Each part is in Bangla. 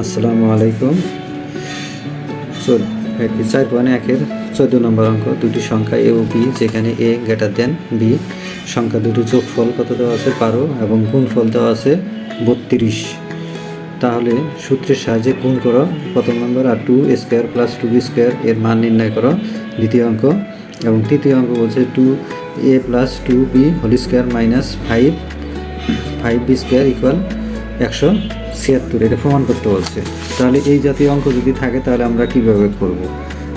আসসালামু আলাইকুম। চার পয়েন্ট একের চোদ্দ নম্বর অঙ্ক, দুটি সংখ্যা এ ও বি যেখানে এ গ্রেটার দেন বি সংখ্যা দুটি যোগফল কত দেওয়া আছে? বারো এবং গুণফল দেওয়া আছে বত্রিশ। তাহলে সূত্রের সাহায্যে গুণ করো, প্রথম নম্বর আর two square plus two B square এর মান নির্ণয় করো, দ্বিতীয় অঙ্ক। এবং তৃতীয় অঙ্ক বলছে two A plus two B whole square minus five five B square equal একশো ছিয়াত্তর, এটা প্রমাণ করতে বলছে। তাহলে এই জাতীয় অঙ্ক যদি থাকে, তাহলে আমরা কীভাবে করব?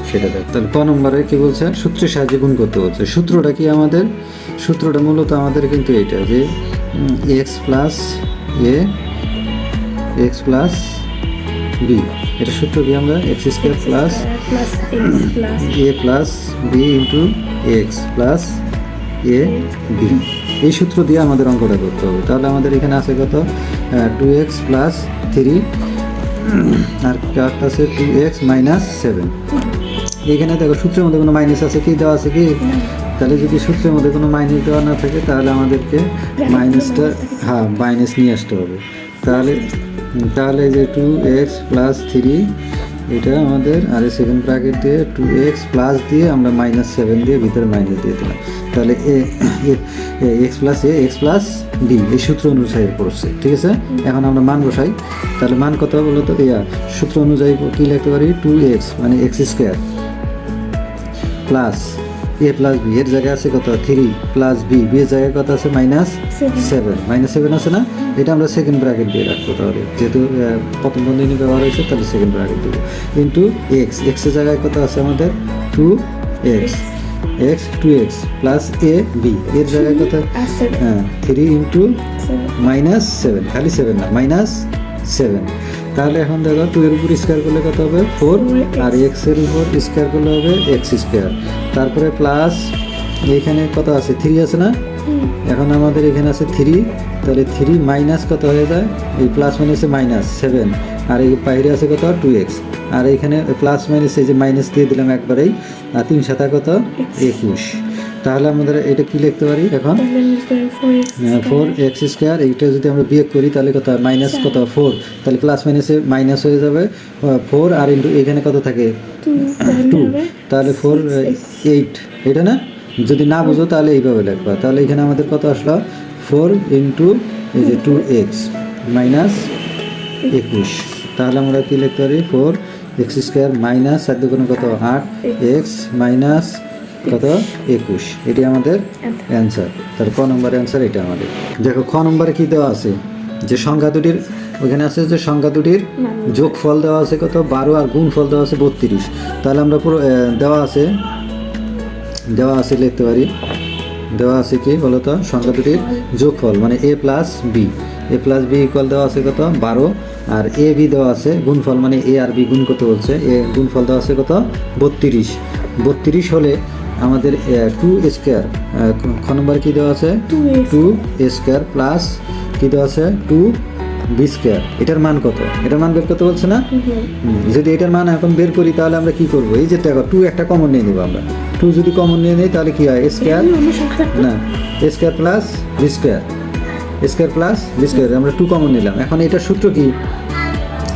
সেটা দেখ। তাহলে ক নম্বরে কী বলছে? সূত্রের সাহায্যে গুণ করতে বলছে। সূত্রটা কি আমাদের? সূত্রটা মূলত আমাদের কিন্তু এটা যে X plus A X plus B এটা সূত্র কি আমরা? X square plus A plus B into X plus A B এই সূত্র দিয়ে আমাদের অঙ্কটা করতে হবে। তাহলে আমাদের এখানে আছে কত? টু এক্স প্লাস থ্রি আর কার্ড আছে টু এক্স মাইনাস সেভেন এখানে দেখো সূত্রের মধ্যে কোনো মাইনাস আছে কি, দেওয়া আছে কি? তাহলে যদি সূত্রের মধ্যে কোনো মাইনাস দেওয়া না থাকে, তাহলে আমাদেরকে মাইনাসটা হ্যাঁ মাইনাস নিয়ে আসতে হবে। তাহলে তাহলে যে টু এক্স প্লাস থ্রি এটা আমাদের, আর সেকেন্ড ব্র্যাকেট দিয়ে টু এক্স প্লাস দিয়ে আমরা মাইনাস সেভেন দিয়ে ভিতরে মাইনাস দিয়ে দিলাম। তাহলে এ X plus A X plus D এই সূত্র অনুযায়ী পড়ছে ঠিক আছে? এখন আমরা মান বসাই। তাহলে মান কত বলো তো ইয়া সূত্র অনুযায়ী কী লিখতে পারি? টু এক্স মানে X square plus A plus B এর জায়গায় আছে কত? থ্রি প্লাস বি বি এর জায়গায় কত আছে? মাইনাস সেভেন মাইনাস সেভেন আছে না? এটা আমরা সেকেন্ড ব্র্যাকেট দিয়ে রাখব তাহলে। যেহেতু প্রথম বন্ধনী ব্যবহার হয়েছে তাহলে সেকেন্ড ব্র্যাকেট দেবো। ইন্টু এক্স এক্সের জায়গায় কত আছে আমাদের? Two X X two X plus A B এর জায়গায় কত হ্যাঁ থ্রি ইন্টু মাইনাস সেভেন খালি সেভেন না মাইনাস সেভেন তাহলে এখন দেখো টু এর উপর স্কোয়ার করলে কত হবে? ফোর আর এক্সের উপর স্কোয়ার করলে হবে এক্স স্কোয়ার তারপরে প্লাস এখানে কত আছে? থ্রি আছে না? এখন আমাদের এখানে আছে থ্রি তাহলে থ্রি মাইনাস কত হয়ে যায়? এই প্লাস মাইনাসে মাইনাস সেভেন আর এই বাইরে আছে কত? টু এক্স আর এখানে প্লাস মাইনাস এই যে মাইনাস দিয়ে দিলাম একবারেই আর তিন সাতা কত? একুশ। তাহলে আমাদের এটা কি লিখতে পারি এখন? ফোর এক্স স্কোয়ার এইটা যদি আমরা বিয়োগ করি তাহলে কত? মাইনাস কত? ফোর তাহলে প্লাস মাইনাসে মাইনাস হয়ে যাবে ফোর আর ইন্টু এখানে কত থাকে? টু তাহলে ফোর এইট এটা না? যদি না বুঝো তাহলে এইভাবে লিখবা। তাহলে এখানে আমাদের কত আসলো? ফোর ইন্টু এই যে টু এক্স মাইনাস একুশ। তাহলে আমরা কি লিখতে পারি? ফোর এক্স স্কোয়ার মাইনাস সাত দুগুণে কত? আট। এক্স মাইনাস কত? একুশ। এটি আমাদের অ্যান্সার তার ক নম্বরের অ্যান্সার এটা আমাদের। দেখো, খ নম্বরে কী দেওয়া আছে? যে সংখ্যা দুটির, ওখানে আছে যে সংখ্যা দুটির যোগ ফল দেওয়া আছে কত? বারো আর গুণ ফল দেওয়া আছে বত্রিশ। তাহলে আমরা পুরো দেওয়া আছে দেওয়া আছে লিখতে পারি। দেওয়া আছে কি বলতো সংখ্যা দুটির যোগফল মানে A plus B A plus B equal দেওয়া আছে কত? বারো। আর এ বি দেওয়া আছে গুণফল মানে এ আর বি গুণ করতে বলছে। এ গুণফল দেওয়া আছে কত? বত্রিশ। বত্রিশ হলে আমাদের টু স্কোয়ার খ নম্বর কী দেওয়া আছে? টু স্কোয়ার প্লাস কী দেওয়া আছে? টু বি স্কোয়ার এটার মান কত? এটার মান বের করতে বলছে না? যদি এটার মান এখন বের করি তাহলে আমরা কি করব? এই যে দেখো টু একটা কমন নিয়ে নেব আমরা। টু যদি কমন নিয়ে নিই তাহলে কি হয়? স্কোয়ার না square plus B square square plus B square আমরা টু কমন নিলাম। এখন এটার সূত্র কি?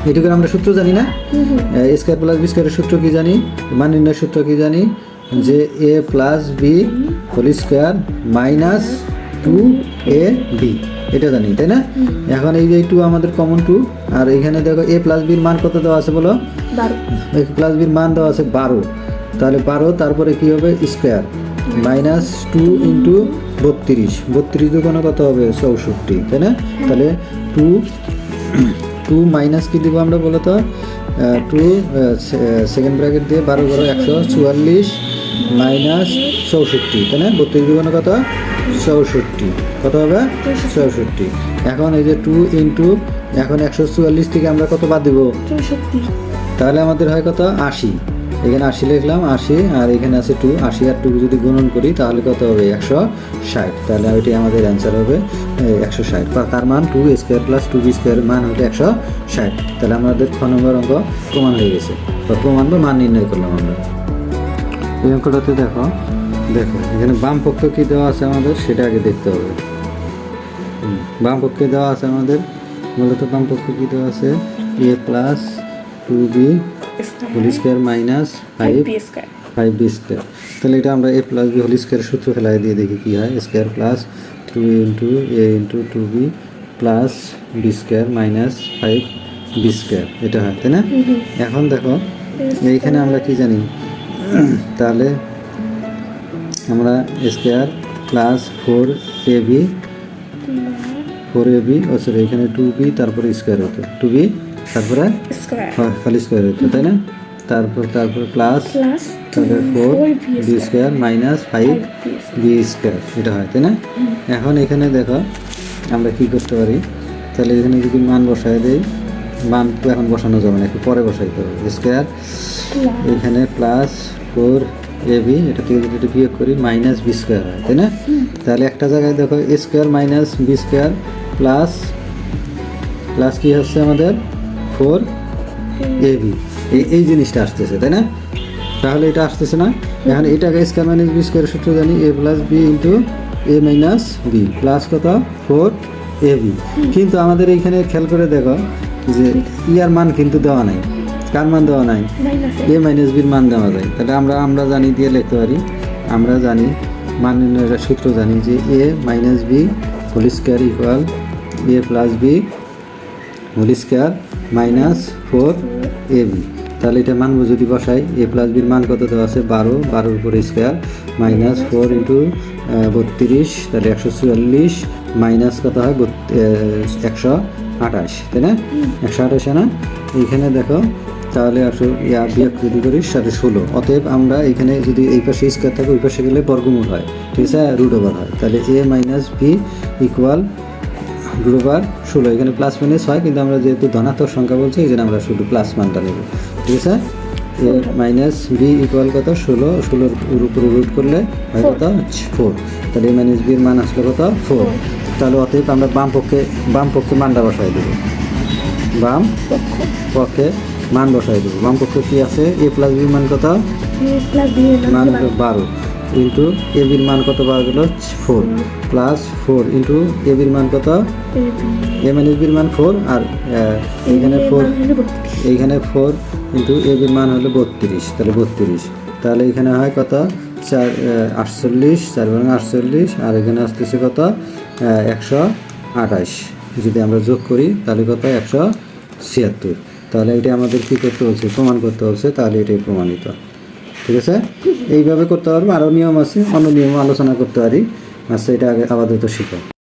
এটুকু আমরা সূত্র জানি না? স্কোয়ার প্লাস বি স্কোয়ারের সূত্র কি জানি? মান নির্ণয়ের সূত্র কি জানি? যে A plus B whole square minus two A B এটা জানি তাই না? এখন এই যে টু আমাদের কমন টু আর এখানে দেখো এ প্লাস বির মান কত দেওয়া আছে বলো? প্লাস বির মান দেওয়া আছে বারো। তাহলে বারো তারপরে কি হবে? স্কোয়ার। মাইনাস টু ইন্টু বত্রিশ। বত্রিশ দুগুণে কত হবে? চৌষট্টি তাই না? তাহলে টু টু মাইনাস কি দিব আমরা বলো তো টু সেকেন্ড ব্র্যাকেট দিয়ে বারো বারো একশো চুয়াল্লিশ মাইনাস চৌষট্টি তাই না? বত্রিশ দুগুণে কত? চৌষট্টি। কত হবে? চৌষট্টি। এখন এই যে টু ইন্টু এখন একশো চুয়াল্লিশ থেকে আমরা কত বাদ দিব? তাহলে আমাদের হয় কত? আশি। এখানে আশি লিখলাম, আশি, আর এখানে আছে টু আশি আর টু যদি গুণন করি তাহলে কত হবে? একশো ষাট। তাহলে ওইটি আমাদের অ্যান্সার হবে একশো ষাট। বা তার মান two square plus two B square মান হবে একশো ষাট। তাহলে আমাদের ছ নম্বর অঙ্ক প্রমাণ হয়ে গেছে। বা প্রমাণ বা মান নির্ণয় করলাম আমরা। এই অঙ্কটাতে দেখো দেখো, এখানে বাম পক্ষ কী দেওয়া আছে আমাদের? সেটা আগে দেখতে হবে। বাম পক্ষে দেওয়া আছে আমাদের, মূলত বাম পক্ষে কী দেওয়া আছে? A plus two B whole square minus five five B square. তাহলে এটা আমরা A plus B whole square সূত্র ফেলাই দিয়ে দেখি কী হয়। Square plus two into A into two B plus B square minus five B square. এটা হয় তাই না? এখন দেখো এইখানে আমরা কি জানি? তাহলে আমরা square plus four A B four A B oh sorry এখানে টু বি তারপরে স্কোয়ার হতো। টু বি তারপরে? স্কোয়ার হয়, খালি স্কোয়ার হতো তাই না? তারপর তারপর প্লাস তারপরে four B B square minus five B square এটা হয় তাই না? এখন এখানে দেখো আমরা কি করতে পারি? তাহলে এখানে যদি মান বসায় দেই মান তো এখন বসানো যাবে না একটু পরে বসাইতে হবে। স্কোয়ার এখানে প্লাস ফোর এ বি এটা থেকে যদি বিয়োগ করি মাইনাস বি স্কোয়ার হয় তাই না? তাহলে একটা জায়গায় দেখো square minus B square plus plus কি হচ্ছে আমাদের? ফোর এ বি এই এই জিনিসটা আসতেছে তাই না? তাহলে এটা আসতেছে না। এখন এটাকে স্কোয়ার মাইনাস বি স্কোয়ার সূত্র জানি A plus B into A minus B plus কত? ফোর এ বি কিন্তু আমাদের এইখানে খেয়াল করে দেখো যে ইয়ার মান কিন্তু দেওয়া নাই। কার মান দেওয়া নাই? এ মাইনাস বির মান দেওয়া যায়। তাহলে আমরা আমরা জানি দিয়ে লিখতে পারি আমরা জানি মান নির্ণয়ের সূত্র জানি যে A minus B whole square equal A plus B whole square minus four A B তাহলে এটা মান যদি বসাই, এ প্লাস বির মান কত দেওয়া আছে? বারো। বারোর উপর স্কোয়ার মাইনাস ফোর ইন্টু বত্রিশ। তাহলে একশো চুয়াল্লিশ মাইনাস কত হয়? একশো আঠাশ। তাই না? একশো আঠাশে, না? এইখানে দেখো, তাহলে একশো ইয়া বিয়োগ যদি করি, সাথে ষোলো। অতএব আমরা এখানে যদি এই পাশে স্কোয়ার থাকে, ওই পাশে গেলে বর্গমূল হয়। ঠিক আছে? রুট ওভার হয়। তাহলে A minus B equal root over ষোলো এখানে প্লাস মাইনাস হয় কিন্তু আমরা যেহেতু ধনাত্মক সংখ্যা বলছি এই জন্য আমরা শুধু প্লাস মানটা নেব। ঠিক আছে? এ মাইনাস বি ইকুয়াল কত? ষোলো ষোলোর উপরে রুট করলে হয় কত? ফোর তাহলে এ মাইনাস বির মান আসলে কত? ফোর তাহলে অতএব আমরা বাম পক্ষে বাম পক্ষে মানটা বসাই দেবো। বাম পক্ষে মান বসাই দেবো। বাম পক্ষে কি আছে? এ প্লাস বি মান কত? মান বারো। ইন্টু এ বির মান কত পাওয়া গেল? Four plus four into A বির মান কত? এ মাইনাস বির মান ফোর আর এইখানে ফোর এইখানে ফোর ইন্টু এ বির মান হলো বত্রিশ তাহলে বত্রিশ। তাহলে এখানে হয় কত? চার আটচল্লিশ চার বারো আটচল্লিশ আর এখানে আসতেছে কত? একশো আঠাশ। যদি আমরা যোগ করি তাহলে কত? একশো ছিয়াত্তর। তাহলে এটা আমাদের কী করতে হচ্ছে প্রমাণ করতে হচ্ছে তাহলে এটাই প্রমাণিত। ঠিক আছে? এইভাবে করতে পারব। আরও নিয়ম আছে, অন্য নিয়ম আলোচনা করতে পারি। আচ্ছা এটা আগে আপাতত শিখো।